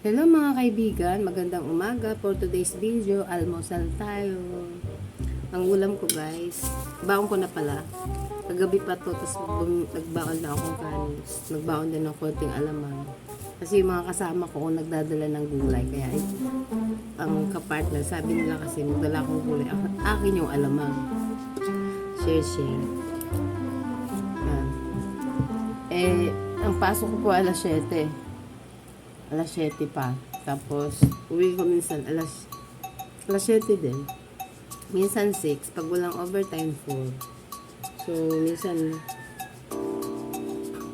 Hello mga kaibigan, magandang umaga for today's video. Almusal tayo. Ang ulam ko guys, baon ko na pala. Kagabi pa to, tapos nagbaon na akong kanis. Nagbaon din ng konting alamang. Kasi yung mga kasama ko nagdadala ng gulay. Kaya ang kapartner, sabi nila kasi magdala akong gulay. Ak- akin yung alamang. Share, share. Yan. Eh, ang pasok ko po alas 7 alas 7 pa. Tapos, uwi ko minsan alas, alas 7 din. Minsan 6. Pag walang overtime, 4. So, minsan,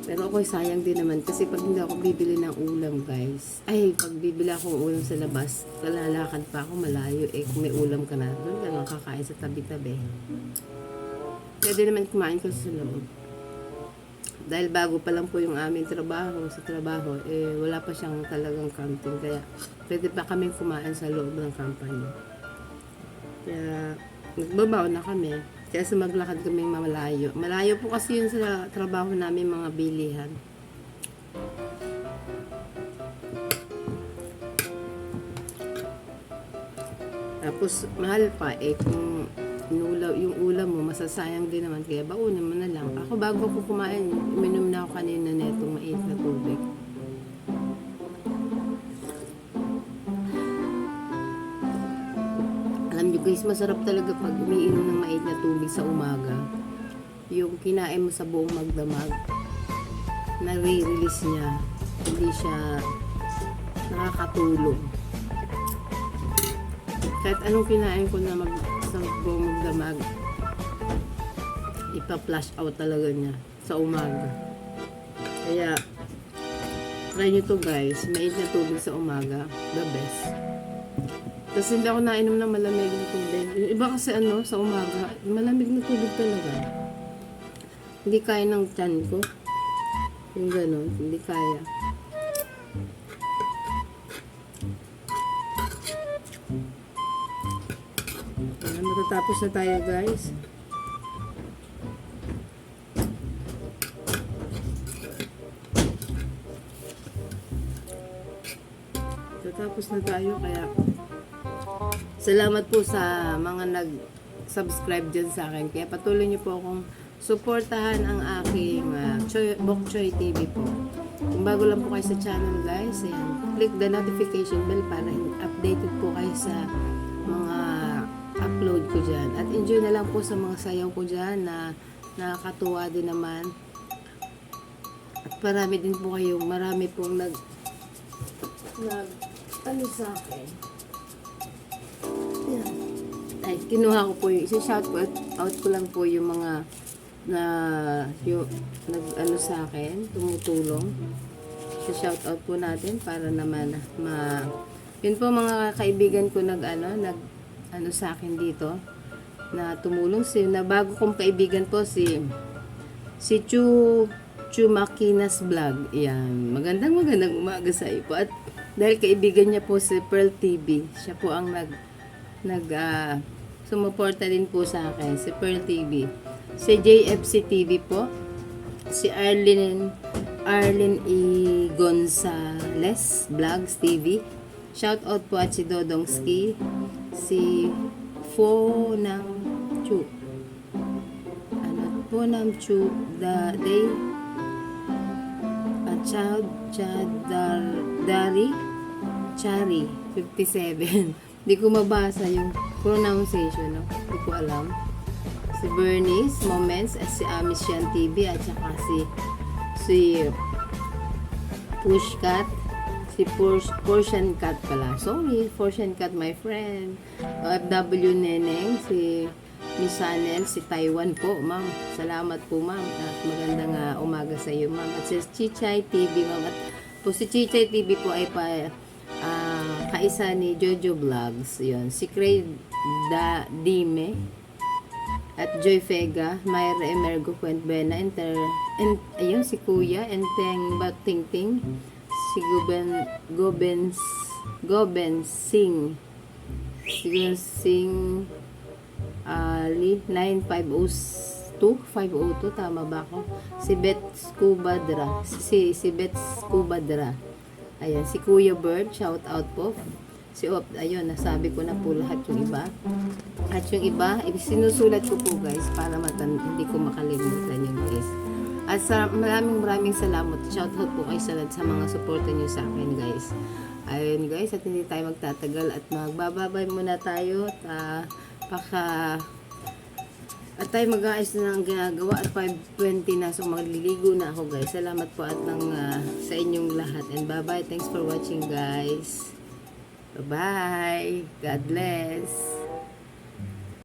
pero ako sayang din naman kasi pag hindi ako bibili ng ulam, guys. Ay, pag bibili ako ulam sa labas, kalalakad pa ako malayo. Eh, kung may ulam ka na, doon ka lang kakain sa tabi-tabi. Pwede naman kumain ka sa loob dahil bago pa lang po yung aming trabaho sa trabaho, eh wala pa siyang talagang canteen. Kaya pwede pa kami kumain sa loob ng company. Kaya nagbabaw na kami. Kaya sa maglakad kami malayo. Malayo po kasi yun sa trabaho namin mga bilihan. Tapos mahal pa eh kung inulaw, yung ulam mo masasayang din naman kaya baunin mo na lang. Ako bago ko kumain, uminom na ako kanina netong mait na tubig. Alam nyo guys, masarap talaga pag umiinom ng mait na tubig sa umaga. Yung kinain mo sa buong magdamag, nare-release niya. Hindi siya nakakatulog kahit anong kinain ko na mag sa buong magdamag ipa-flash out talaga niya sa umaga. Kaya try nyo to guys. Mait na tubig sa umaga. The best. Tapos hindi ako nainom ng malamig na tubig. Yung iba kasi ano sa umaga malamig na tubig talaga. Hindi kaya ng tiyan ko. Yung gano'n hindi kaya Matatapos na tayo guys. Matatapos na tayo kaya salamat po sa mga nag-subscribe dyan sa akin. Kaya patuloy niyo po akong suportahan ang aking uh, Choy, Bok TV po. Kung bago lang po kayo sa channel guys, ayan, click the notification bell para updated po kayo sa mga upload ko dyan. At enjoy na lang po sa mga sayaw ko dyan na nakakatuwa din naman. At marami din po kayo, marami pong nag nag ano sa akin. Yan. Ay, kinuha ko po yung, isa-shout out, out ko lang po yung mga na yung nag ano sa akin, tumutulong. Isa-shout out po natin para naman ma yun po mga kaibigan ko nag ano, nag ano sa akin dito na tumulong si na bago kong kaibigan po si si Chu Chu Makinas Vlog. Yan. Magandang magandang umaga sa iyo po. At dahil kaibigan niya po si Pearl TV, siya po ang nag nag ah, sumuporta din po sa akin si Pearl TV. Si JFC TV po. Si Arlene Arlene E. Gonzales Vlogs TV. Shout out po at si Dodong Ski si Fo ng Chu. Ano po ng Chu the day at child Chadar Dari Chari 57. Hindi ko mabasa yung pronunciation, no? Hindi ko alam. Si Bernice Moments at si Amishan TV at saka si si Pushcat si Portion Cat pala. Sorry, Portion Cat, my friend. OFW Neneng, si Miss Sanel, si Taiwan po, ma'am. Salamat po, ma'am. At magandang uh, umaga sa iyo, ma'am. At si Chichay TV, ma'am. At po si Chichay TV po ay pa uh, kaisa ni Jojo Vlogs. Yun. Si Craig da Dime at Joy Vega, Mayra Emergo Cuentbena, Enter, and, ayun, si Kuya, Enteng Batingting, si Goben Goben Goben Singh si Goben Singh Ali 9502 502 tama ba ako si Bet Scubadra si si Bet Scubadra Ayan, si Kuya Bird, shout out po. Si Op, ayun, nasabi ko na po lahat yung iba. At yung iba, eh, sinusulat ko po guys para matan hindi ko makalimutan yun guys. At sa maraming maraming salamat. Shout out po kayo sa, sa mga supporter niyo sa akin guys. Ayun guys, at hindi tayo magtatagal at magbababay muna tayo. At ah, baka at tayo mag-aayos na ng ginagawa at 5.20 na so magliligo na ako guys. Salamat po at ng, ah, sa inyong lahat. And bye-bye. Thanks for watching guys. Bye-bye. God bless.